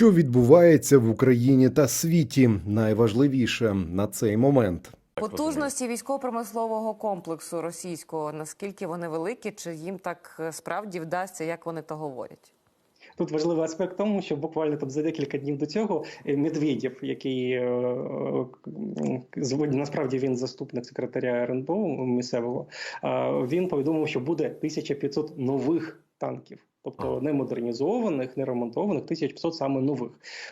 Що відбувається в Україні та світі? Найважливіше на цей момент. Потужності військово-промислового комплексу російського наскільки вони великі, чи їм так е, справді вдасться, як вони то говорять? Тут важливий аспект в тому, що буквально там за декілька днів до цього е, Медведєв, який е, насправді він заступник секретаря РНБО місцевого, він повідомив, що буде 1500 нових танків. Тобто не модернізованих, не ремонтованих, 1500 саме нових.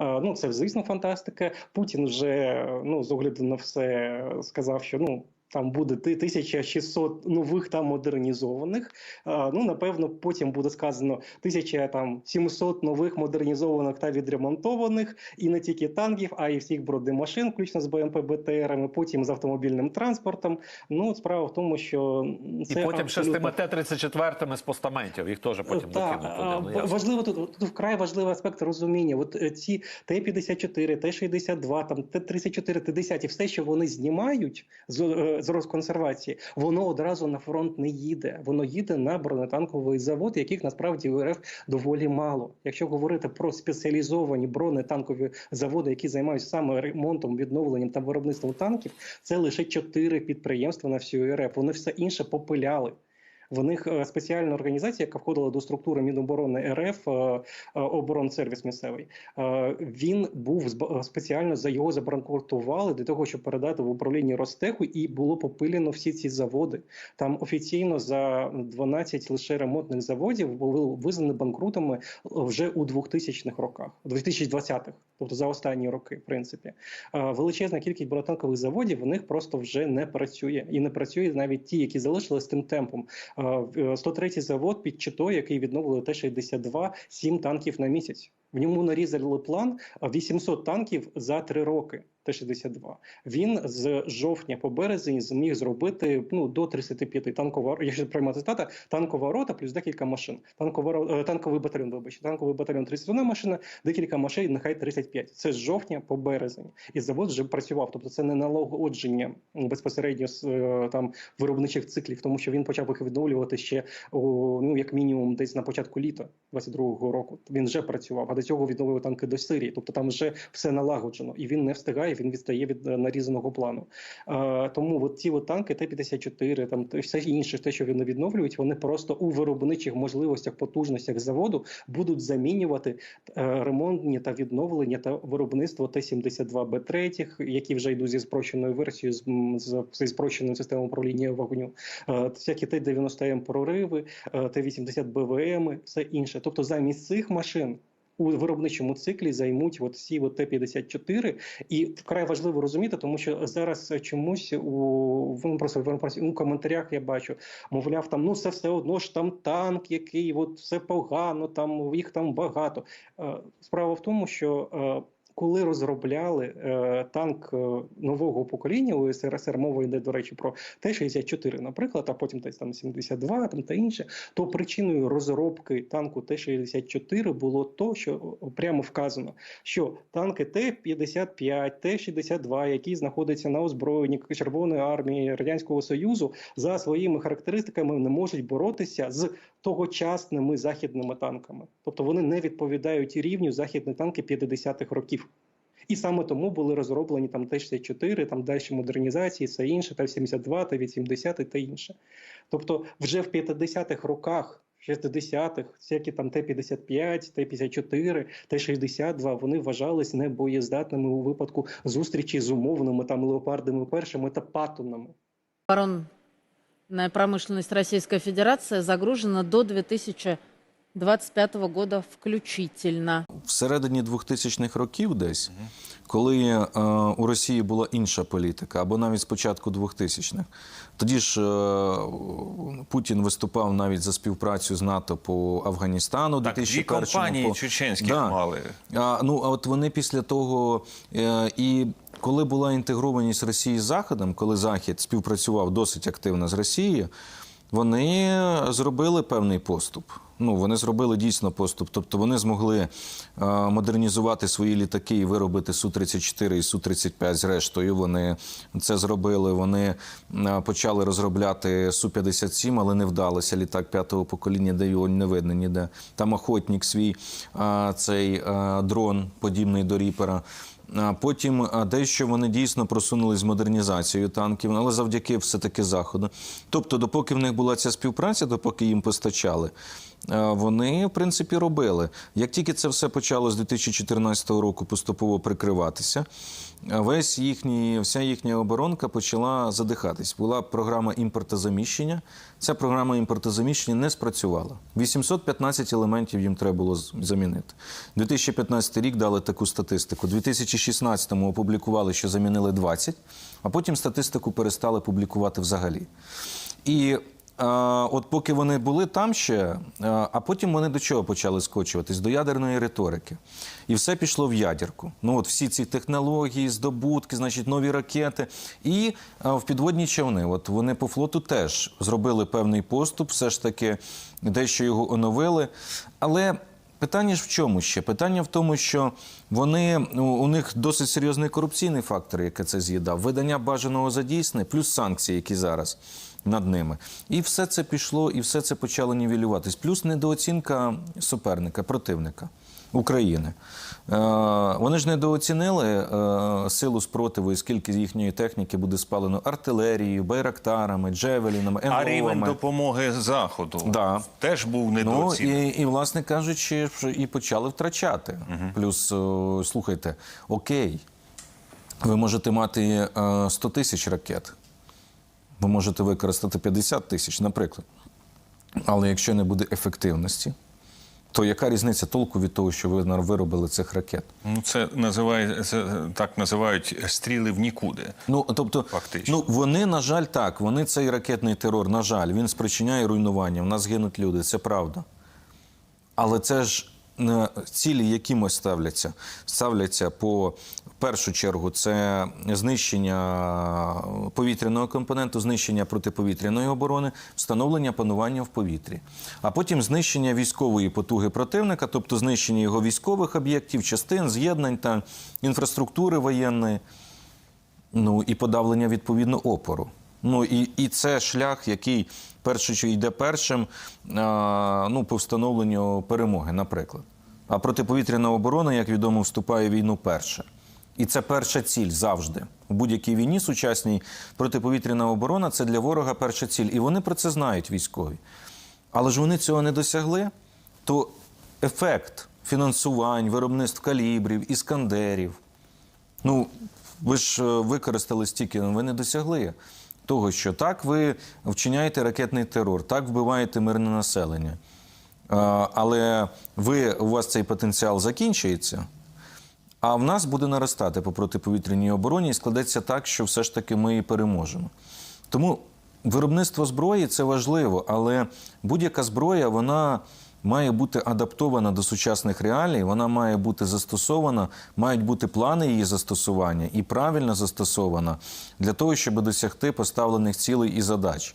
Е, Ну це звісно фантастика. Путін вже ну з огляду на все сказав, що ну там буде ти- 1600 нових та модернізованих. Ну напевно, потім буде сказано 1700 нових модернізованих та відремонтованих, і не тільки танків, а й всіх бронемашин, включно з БМП БТРами, потім з автомобільним транспортом. Ну справа в тому, що І це потім ще з абсолютно- тими Т-34 з постаментів, їх теж потім докинуть. Ну, важливо тут, тут вкрай важливий аспект розуміння. От е, ці Т-54, Т-62, там Т-34, Т-10, все, що вони знімають з, е, з розконсервації, воно одразу на фронт не їде. Воно їде на бронетанковий завод, яких насправді в РФ доволі мало. Якщо говорити про спеціалізовані бронетанкові заводи, які займаються саме ремонтом, відновленням та виробництвом танків, це лише чотири підприємства на всю РФ. Вони все інше попиляли. В них е, спеціальна організація, яка входила до структури Міноборони РФ, е, е, оборонсервіс місцевий. Він був спеціально за його забранкуртували для того, щоб передати в управління Ростеху, і було попилено всі ці заводи. Там офіційно за 12 лише ремонтних заводів були визнані банкрутами вже у 2000-х роках, 2020-х, тобто за останні роки, в принципі. Величезна кількість бронетанкових заводів у них просто вже не працює, і не працює навіть ті, які залишились тим темпом. Е, в- 103-й завод під Читою, який відновили Т-62, 7 танків на місяць. В ньому нарізали план а, 800 танків за 3 роки. Т-62. Він з жовтня по березень зміг зробити ну до 35 танкова, якщо приймати стата, танкова рота плюс декілька машин. Танкова е, танковий батальйон, вибачте, танковий батальйон 31 машина, декілька машин, нехай 35. Це з жовтня по березень. І завод вже працював. Тобто це не налагодження безпосередньо з е, там виробничих циклів, тому що він почав їх відновлювати ще ну як мінімум десь на початку літа 22-го року. Він вже працював, а до цього відновив танки до Сирії. Тобто там вже все налагоджено, і він не встигає. Він відстає від е, нарізаного плану. Е, тому от ці от танки Т-54, там все інше, те, що вони відновлюють, вони просто у виробничих можливостях, потужностях заводу будуть замінювати е, ремонтні та відновлення та виробництво Т-72Б3, які вже йдуть зі спрощеною версією, з, зі спрощеною системою управління вогню, всякі Т-90М прориви, е, Т-80 БВМ, все інше. Тобто замість цих машин. У виробничому циклі займуть от всі от Т-54, і вкрай важливо розуміти, тому що зараз чомусь у ну, просто у коментарях я бачу, мовляв, там ну це все одно ж там танк, який от все погано, там їх там багато. Е, Справа в тому, що е, коли розробляли е, танк е, нового покоління у СРСР, мова йде, до речі, про Т-64, наприклад, а потім десь там 72 там та інше, то причиною розробки танку Т-64 було то, що прямо вказано, що танки Т-55, Т-62, які знаходяться на озброєнні Червоної армії Радянського Союзу, за своїми характеристиками не можуть боротися з тогочасними західними танками. Тобто вони не відповідають рівню західні танки 50-х років. І саме тому були розроблені там Т-64, там далі модернізації, все інше, Т-72, Т-80 та інше. Тобто, вже в 50-х роках, 60-х, всякі там Т-55, Т-54, Т-62, вони вважались небоєздатними у випадку зустрічі з умовними там леопардами першими та. Оборонная промышленность Российской Федерации загружена до 2025 года включительно. всередині 2000-х років десь, коли е, у Росії була інша політика, або навіть з початку 2000-х, тоді ж е, Путін виступав навіть за співпрацю з НАТО по Афганістану. Так, дві компанії по- чеченські Да. мали. А, ну, а от вони після того е, і. Коли була інтегрованість Росії з Заходом, коли Захід співпрацював досить активно з Росією, вони зробили певний поступ. Ну, вони зробили дійсно поступ. Тобто вони змогли е, модернізувати свої літаки і виробити Су-34 і Су-35 зрештою. Вони це зробили. Вони е, почали розробляти Су-57, але не вдалося. Літак п'ятого покоління, де його не видно ніде. Там охотник свій, е, цей е, дрон, подібний до Ріпера. Потім дещо вони дійсно просунулись з модернізацією танків, але завдяки все-таки заходу. Тобто, допоки в них була ця співпраця, допоки їм постачали, вони в принципі робили. Як тільки це все почало з 2014 року поступово прикриватися, весь їхній, вся їхня оборонка почала задихатись. Була програма імпортозаміщення. Ця програма імпортозаміщення не спрацювала. 815 елементів їм треба було замінити. 2015 рік дали таку статистику. У 2016-му опублікували, що замінили 20, а потім статистику перестали публікувати взагалі. І от поки вони були там ще, а потім вони до чого почали скочуватись? До ядерної риторики. І все пішло в ядерку. Ну от всі ці технології, здобутки, значить, нові ракети. І в підводні човни. От вони по флоту теж зробили певний поступ, все ж таки дещо його оновили. Але Питання ж в чому ще? Питання в тому, що вони у них досить серйозний корупційний фактор, який це з'їдав, видання бажаного за дійсне, плюс санкції, які зараз над ними. І все це пішло, і все це почало нівелюватись. Плюс недооцінка суперника, противника України. Е, вони ж недооцінили е, силу спротиву і скільки їхньої техніки буде спалено артилерією, байрактарами, джевелінами, А рівень допомоги заходу Да. теж був Ну і, і власне кажучи, і почали втрачати. Плюс, слухайте, окей, ви можете мати е, 100 тисяч ракет, ви можете використати 50 тисяч, наприклад. Але якщо не буде ефективності, то яка різниця толку від того, що ви виробили цих ракет? Ну, це називає це так називають стріли в нікуди. Ну тобто, Фактично. ну вони на жаль, так. Вони цей ракетний терор, на жаль, він спричиняє руйнування. В нас гинуть люди, це правда. Але це ж не цілі якимось ставляться. Ставляться по першу чергу, це знищення повітряного компоненту, знищення протиповітряної оборони, встановлення панування в повітрі, а потім знищення військової потуги противника, тобто знищення його військових об'єктів, частин, з'єднань та інфраструктури воєнної. Ну і подавлення відповідно опору. Ну і, і це шлях, який перше, що йде першим, а, ну, по встановленню перемоги, наприклад. А протиповітряна оборона, як відомо, вступає в війну перше. І це перша ціль завжди. У будь-якій війні сучасній протиповітряна оборона це для ворога перша ціль. І вони про це знають військові. Але ж вони цього не досягли, то ефект фінансувань, виробництв калібрів, іскандерів, Ну, ви ж е, використали стільки, але ви не досягли того, що так ви вчиняєте ракетний терор, так вбиваєте мирне населення. Але ви, у вас цей потенціал закінчується, а в нас буде наростати по протиповітряній обороні і складеться так, що все ж таки ми і переможемо. Тому виробництво зброї це важливо, але будь-яка зброя вона має бути адаптована до сучасних реалій, вона має бути застосована, мають бути плани її застосування і правильно застосована для того, щоб досягти поставлених цілей і задач.